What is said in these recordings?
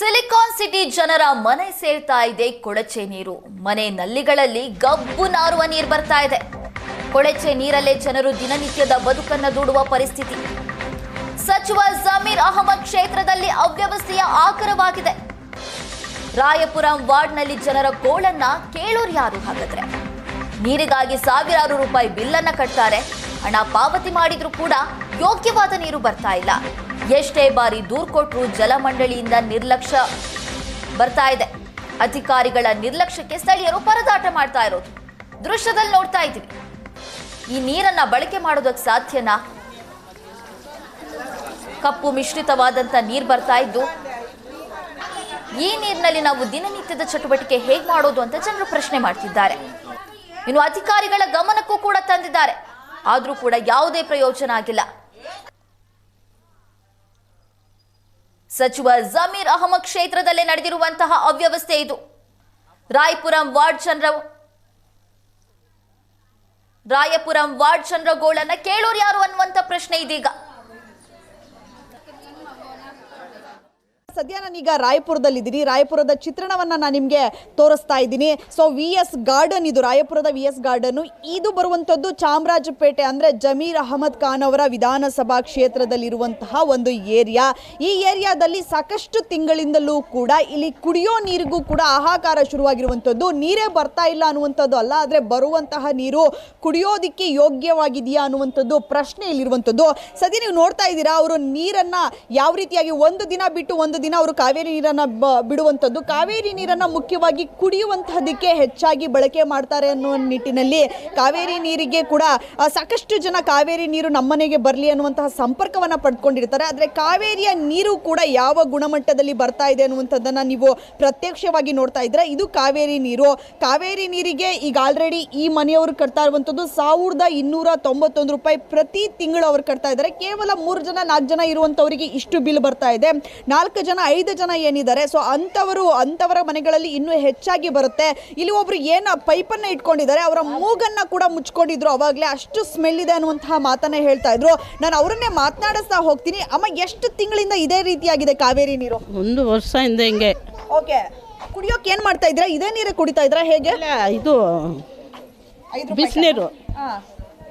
Silicon city ಜನರ ಮನೆ ಸೇರ್ತಾ ಇದೆ ಕೊಳಚೆ ನೀರು. ಮನೆ ನಲ್ಲಿಗಳಲ್ಲಿ ಗಬ್ಬು ನಾರುವ ನೀರು ಬರ್ತಾ ಇದೆ. ಕೊಳಚೆ ನೀರಲ್ಲೇ ಜನರು ದಿನನಿತ್ಯದ ಬದುಕನ್ನ ದೂಡುವ ಪರಿಸ್ಥಿತಿ. ಸಚಿವ ಜಮೀರ್ ಅಹಮದ್ ಕ್ಷೇತ್ರದಲ್ಲಿ ಅವ್ಯವಸ್ಥೆಯ ಆಕರವಾಗಿದೆ. ರಾಯಪುರಂ ವಾರ್ಡ್ನಲ್ಲಿ ಜನರ ಗೋಳನ್ನ ಕೇಳೋರು ಯಾರು ಹಾಗಾದ್ರೆ? ನೀರಿಗಾಗಿ ಸಾವಿರಾರು ರೂಪಾಯಿ ಬಿಲ್ಲನ್ನ ಕಟ್ತಾರೆ. ಹಣ ಪಾವತಿ ಮಾಡಿದ್ರೂ ಕೂಡ ಯೋಗ್ಯವಾದ ನೀರು ಬರ್ತಾ ಇಲ್ಲ. ಎಷ್ಟೇ ಬಾರಿ ದೂರು ಕೊಟ್ಟರು ಜಲಮಂಡಳಿಯಿಂದ ನಿರ್ಲಕ್ಷ್ಯ ಬರ್ತಾ ಇದೆ. ಅಧಿಕಾರಿಗಳ ನಿರ್ಲಕ್ಷ್ಯಕ್ಕೆ ಸ್ಥಳೀಯರು ಪರದಾಟ ಮಾಡ್ತಾ ಇರೋದು. ದೃಶ್ಯದಲ್ಲಿ ನೋಡ್ತಾ ಇದ್ದೀವಿ. ಈ ನೀರನ್ನ ಬಳಕೆ ಮಾಡೋದಕ್ಕೆ ಸಾಧ್ಯನಾ? ಕಪ್ಪು ಮಿಶ್ರಿತವಾದಂತ ನೀರು ಬರ್ತಾ ಇದ್ದು, ಈ ನೀರಿನಲ್ಲಿ ನಾವು ದಿನನಿತ್ಯದ ಚಟುವಟಿಕೆ ಹೇಗೆ ಮಾಡೋದು ಅಂತ ಜನರು ಪ್ರಶ್ನೆ ಮಾಡ್ತಿದ್ದಾರೆ. ಇನ್ನು ಅಧಿಕಾರಿಗಳ ಗಮನಕ್ಕೂ ಕೂಡ ತಂದಿದ್ದಾರೆ. ಆದ್ರೂ ಕೂಡ ಯಾವುದೇ ಪ್ರಯೋಜನ ಆಗಿಲ್ಲ. ಸಚಿವ ಜಮೀರ್ ಅಹಮದ್ ಕ್ಷೇತ್ರದಲ್ಲೇ ನಡೆದಿರುವಂತಹ ಅವ್ಯವಸ್ಥೆ ಇದು. ರಾಯಪುರಂ ವಾರ್ಡ್ ಚಂದ್ರ ರಾಯಪುರಂ ವಾರ್ಡ್ ಚಂದ್ರಗೋಳನ್ನ ಕೇಳೋರು ಯಾರು ಅನ್ನುವಂತ ಪ್ರಶ್ನೆ ಇದೀಗ. ಸದ್ಯ ನಾನೀಗ ರಾಯಪುರದಲ್ಲಿದ್ದೀನಿ. ರಾಯಪುರದ ಚಿತ್ರಣವನ್ನ ನಾನು ನಿಮಗೆ ತೋರಿಸ್ತಾ ಇದ್ದೀನಿ. ಸೊ ವಿ ಎಸ್ ಗಾರ್ಡನ್ ಇದು. ರಾಯಪುರದ ವಿ ಎಸ್ ಗಾರ್ಡನ್ ಇದು ಬರುವಂಥದ್ದು ಚಾಮರಾಜಪೇಟೆ ಅಂದರೆ ಜಮೀರ್ ಅಹಮದ್ ಖಾನ್ ಅವರ ವಿಧಾನಸಭಾ ಕ್ಷೇತ್ರದಲ್ಲಿರುವಂತಹ ಒಂದು ಏರಿಯಾ. ಈ ಏರಿಯಾದಲ್ಲಿ ಸಾಕಷ್ಟು ತಿಂಗಳಿಂದಲೂ ಕೂಡ ಇಲ್ಲಿ ಕುಡಿಯೋ ನೀರಿಗೂ ಕೂಡ ಆಹಾಕಾರ ಶುರುವಾಗಿರುವಂಥದ್ದು. ನೀರೇ ಬರ್ತಾ ಇಲ್ಲ ಅನ್ನುವಂಥದ್ದು ಅಲ್ಲ, ಆದರೆ ಬರುವಂತಹ ನೀರು ಕುಡಿಯೋದಿಕ್ಕೆ ಯೋಗ್ಯವಾಗಿದೆಯಾ ಅನ್ನುವಂಥದ್ದು ಪ್ರಶ್ನೆ ಇಲ್ಲಿರುವಂಥದ್ದು ಸದ್ಯ ನೀವು ನೋಡ್ತಾ ಇದ್ದೀರಾ, ಅವರು ನೀರನ್ನ ಯಾವ ರೀತಿಯಾಗಿ ಒಂದು ದಿನ ಬಿಟ್ಟು ಒಂದು ದಿನ ಅವರು ಕಾವೇರಿ ನೀರನ್ನು ಬಿಡುವಂಥದ್ದು. ಕಾವೇರಿ ನೀರನ್ನು ಮುಖ್ಯವಾಗಿ ಕುಡಿಯುವಂತಹದಕ್ಕೆ ಹೆಚ್ಚಾಗಿ ಬಳಕೆ ಮಾಡ್ತಾರೆ ಅನ್ನುವ ನಿಟ್ಟಿನಲ್ಲಿ ಕಾವೇರಿ ನೀರಿಗೆ ಕೂಡ ಸಾಕಷ್ಟು ಜನ ಕಾವೇರಿ ನೀರು ನಮ್ಮನೆಗೆ ಬರಲಿ ಅನ್ನುವಂತಹ ಸಂಪರ್ಕವನ್ನು ಪಡ್ಕೊಂಡಿರ್ತಾರೆ. ಆದರೆ ಕಾವೇರಿಯ ನೀರು ಕೂಡ ಯಾವ ಗುಣಮಟ್ಟದಲ್ಲಿ ಬರ್ತಾ ಇದೆ ಅನ್ನುವಂಥದ್ದನ್ನು ನೀವು ಪ್ರತ್ಯಕ್ಷವಾಗಿ ನೋಡ್ತಾ ಇದ್ರೆ ಇದು ಕಾವೇರಿ ನೀರು. ಕಾವೇರಿ ನೀರಿಗೆ ಈಗ ಆಲ್ರೆಡಿ ಈ ಮನೆಯವರು ಕಟ್ತಾ ಇರುವಂಥದ್ದು ಸಾವಿರದ ಇನ್ನೂರ ತೊಂಬತ್ತೊಂದು ರೂಪಾಯಿ ಪ್ರತಿ ತಿಂಗಳು ಅವ್ರು ಕಟ್ತಾ ಇದ್ದಾರೆ. ಕೇವಲ ಮೂರು ಜನ, ನಾಲ್ಕು ಜನ ಇರುವಂಥವರಿಗೆ ಇಷ್ಟು ಬಿಲ್ ಬರ್ತಾ ಇದೆ. ನಾಲ್ಕು ಜನ ಐದು ಜನ ಏನಿದ್ದಾರೆ ಸೊ ಅಂಥವರು ಅಂಥವರ ಮನೆಗಳಲ್ಲಿ ಇನ್ನೂ ಹೆಚ್ಚಾಗಿ ಬರುತ್ತೆ. ಇಲ್ಲಿ ಒಬ್ರು ಏನು ಪೈಪನ್ನು ಇಟ್ಕೊಂಡಿದ್ದಾರೆ ಅವರ ಮೂಗನ್ನ ಕೂಡ ಮುಚ್ಕೊಂಡಿದ್ರು ಅವಾಗಲೇ ಅಷ್ಟು ಸ್ಮೆಲ್ ಇದೆ ಅನ್ನುವಂತಹ ಮಾತನ್ನ ಹೇಳ್ತಾ ಇದ್ರು. ನಾನು ಅವರನ್ನೇ ಮಾತನಾಡಿಸ್ತಾ ಹೋಗ್ತೀನಿ. ಅಮ್ಮ ಎಷ್ಟು ತಿಂಗಳಿಂದ ಇದೇ ರೀತಿಯಾಗಿದೆ ಕಾವೇರಿ ನೀರು? ಒಂದು ವರ್ಷದಿಂದ ಹಿಂಗೆ. ಓಕೆ. ಕುಡಿಯೋಕೆ ಏನು ಮಾಡ್ತಾ ಇದ್ದೀರಾ? ಇದೇ ನೀರೇ ಕುಡಿತಾ ಇದ್ರಾ ಹೇಗೆ? ಇದು ಬಿಸಿನೀರು.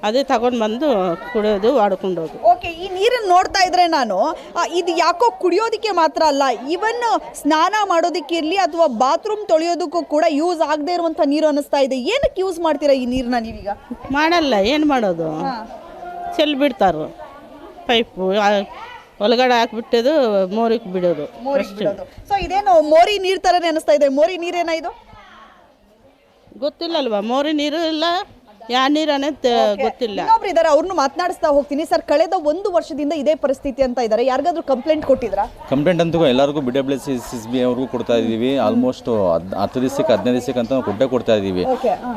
ಅದೇ ತಗೊಂಡು ಬಂದು ಕುಡಿಯೋದು ವಾಡ್ಕೊಂಡೋದು ಓಕೆ ಈ ನೀರನ್ನು ನೋಡ್ತಾ ಇದ್ರೆ ನಾನು ಆ, ಇದು ಯಾಕೋ ಕುಡಿಯೋದಕ್ಕೆ ಮಾತ್ರ ಅಲ್ಲ ಇವನ್ ಸ್ನಾನ ಮಾಡೋದಕ್ಕೆ ಇರಲಿ ಅಥವಾ ಬಾತ್ರೂಮ್ ತೊಳೆಯೋದಕ್ಕೂ ಕೂಡ ಯೂಸ್ ಆಗದೆ ಇರುವಂಥ ನೀರು ಅನಿಸ್ತಾ ಇದೆ. ಏನಕ್ಕೆ ಯೂಸ್ ಮಾಡ್ತೀರಾ ಈ ನೀರನ್ನ ನೀವೀಗ? ಮಾಡಲ್ಲ ಏನು ಮಾಡೋದು? ಚೆಲ್ಲಿ ಬಿಡ್ತಾರು. ಪೈಪು ಆ, ಒಳಗಡೆ ಹಾಕ್ಬಿಟ್ಟದು ಮೋರಿಗೆ ಬಿಡೋದು. ಅಷ್ಟೇ. ಸೊ ಇದೇನು ಮೋರಿ ನೀರ್ ತರನೇ ಅನಿಸ್ತಾ ಇದೆ. ಮೋರಿ ನೀರೇನ ಇದು ಗೊತ್ತಿಲ್ಲಲ್ವಾ ಮೋರಿ ನೀರು ಇಲ್ಲ ಯಾವ ನೀರು ಅನ್ನೋದು ಗೊತ್ತಿಲ್ಲ. ಇನ್ನೊಬ್ರು ಇದಾರೆ ಅವ್ರನ್ನು ಮಾತನಾಡಿಸ್ತಾ ಹೋಗ್ತೀನಿ. ಸರ್ ಕಳೆದ ಒಂದು ವರ್ಷದಿಂದ ಇದೇ ಪರಿಸ್ಥಿತಿ ಅಂತ ಇದ್ದಾರೆ ಯಾರಿಗಾದ್ರೂ ಕಂಪ್ಲೇಂಟ್ ಕೊಟ್ಟಿದ್ರಾ? ಕಂಪ್ಲೇಂಟ್ ಅಂತೂ ಎಲ್ಲರಿಗೂ B W C S B ಅವ್ರಿಗೂ ಕೊಡ್ತಾ ಇದ್ದೀವಿ. ಆಲ್ಮೋಸ್ಟ್ ಹತ್ತು ದಿವಸಕ್ಕೆ ಹದಿನೈದು ದಿವಸಕ್ಕೆ ಅಂತ ನಾವು ಕೊಟ್ಟೇ ಕೊಡ್ತಾ ಇದ್ದೀವಿ.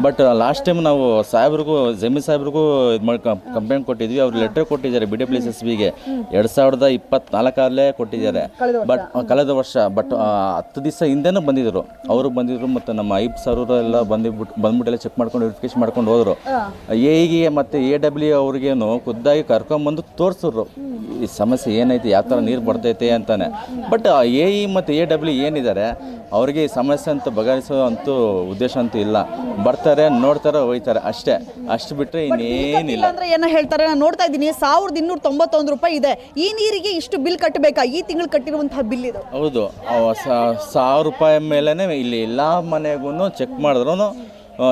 ಬಟ್ ಲಾಸ್ಟ್ ಟೈಮ್ ನಾವು ಸಾಹೇಬ್ರಿಗೂ ಜಮೀನ್ ಸಾಹೇಬ್ರಿಗೂ ಇದು ಮಾಡಿ ಕಂಪ್ಲೇಂಟ್ ಕೊಟ್ಟಿದ್ವಿ. ಅವ್ರು ಲೆಟರ್ ಕೊಟ್ಟಿದ್ದಾರೆ ಬಿ ಡಬ್ಲ್ಯೂ ಎಸ್ ಬಿಗೆ ಎರಡು ಸಾವಿರದ ಇಪ್ಪತ್ನಾಲ್ಕರಲ್ಲೇ ಕೊಟ್ಟಿದ್ದಾರೆ. ಬಟ್ ಕಳೆದ ವರ್ಷ. ಬಟ್ ಹತ್ತು ದಿವಸ ಹಿಂದೆನೂ ಬಂದಿದ್ರು. ಅವರು ಬಂದಿದ್ರು ಮತ್ತು ನಮ್ಮ ಐಬ್ ಸರ್ ಎಲ್ಲ ಬಂದಿಬಿಟ್ಟು ಬಂದ್ಬಿಟ್ಟೆಲ್ಲ ಚೆಕ್ ಮಾಡ್ಕೊಂಡು ವೆರಿಫಿಕೇಶನ್ ಮಾಡ್ಕೊಂಡು ಹೋದ್ರು. ಎಗೆ ಮತ್ತು ಎ ಡಬ್ಲ್ಯೂ ಅವ್ರಿಗೇನು ಖುದ್ದಾಗಿ ಕರ್ಕೊಂಬಂದು ತೋರಿಸಿದ್ರು. ಈ ಸಮಸ್ಯೆ ಏನೈತಿ ಯಾವ ಥರ ನೀರು ಬರ್ತೈತೆ ಅಂತಾನೆ. ಬಟ್ ಎ ಇ ಮತ್ತು ಎ ಡಬ್ಲ್ಯೂ ಏನಿದ್ದಾರೆ ಅವ್ರಿಗೆ ಈ ಸಮಸ್ಯೆ ಅಂತ ಬಗೆಹರಿಸೋ ಅಂತೂ ಉದ್ದೇಶ ಅಂತೂ ಇಲ್ಲ. ಬರ್ತಾರೆ ನೋಡ್ತಾರೆ ಹೋಯ್ತಾರೆ. ಅಷ್ಟೇ. ಅಷ್ಟು ಬಿಟ್ಟರೆ ಇನ್ನೇನಿಲ್ಲ. ಅಂದ್ರೆ ಏನೋ ಹೇಳ್ತಾರೆ? ನಾನು ನೋಡ್ತಾ ಇದ್ದೀನಿ ಸಾವಿರದ ಇನ್ನೂರ ತೊಂಬತ್ತೊಂದು ರೂಪಾಯಿ ಇದೆ. ಈ ನೀರಿಗೆ ಇಷ್ಟು ಬಿಲ್ ಕಟ್ಟಬೇಕಾ? ಈ ತಿಂಗಳು ಕಟ್ಟಿರುವಂತಹ ಬಿಲ್ ಇದು. ಹೌದು. ಸಾವಿರ ರೂಪಾಯಿ ಮೇಲೇ ಇಲ್ಲಿ ಎಲ್ಲ ಮನೆಗೂ ಚೆಕ್ ಮಾಡಿದ್ರು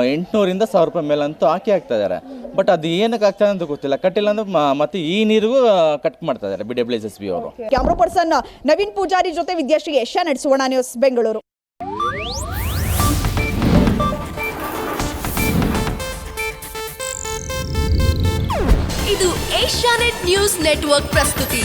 ಎಂಟುನೂರಿಂದ ಸಾವಿರ ರೂಪಾಯಿ ಮೇಲಂತೂ ಅಂತೂ ಹಾಕಿ ಹಾಕ್ತಾ ಇದ್ದಾರೆ ಬಟ್ ಅದು ಏನಕ್ಕೆ ಆಗ್ತದೆ ಅಂತ ಗೊತ್ತಿಲ್ಲ. ಕಟ್ಟಿಲ್ಲ ಅಂದ್ರೆ ಮ- ಮತ್ತೆ ಈ ನೀರಿಗೂ ಕಟ್ ಮಾಡ್ತಾ ಇದ್ದಾರೆ B W S S B ಅವರು. ಕ್ಯಾಮ್ರಾ ಪರ್ಸನ್ ನವೀನ್ ಪೂಜಾರಿ ಜೊತೆ ವಿದ್ಯಾಶ್ರೀ ಯಶ ನಡೆಸುವಣ ನ್ಯೂಸ್ ಬೆಂಗಳೂರು. ಇದು ಏಷ್ಯಾನೆಟ್ ನ್ಯೂಸ್ ನೆಟ್ವರ್ಕ್ ಪ್ರಸ್ತುತಿ.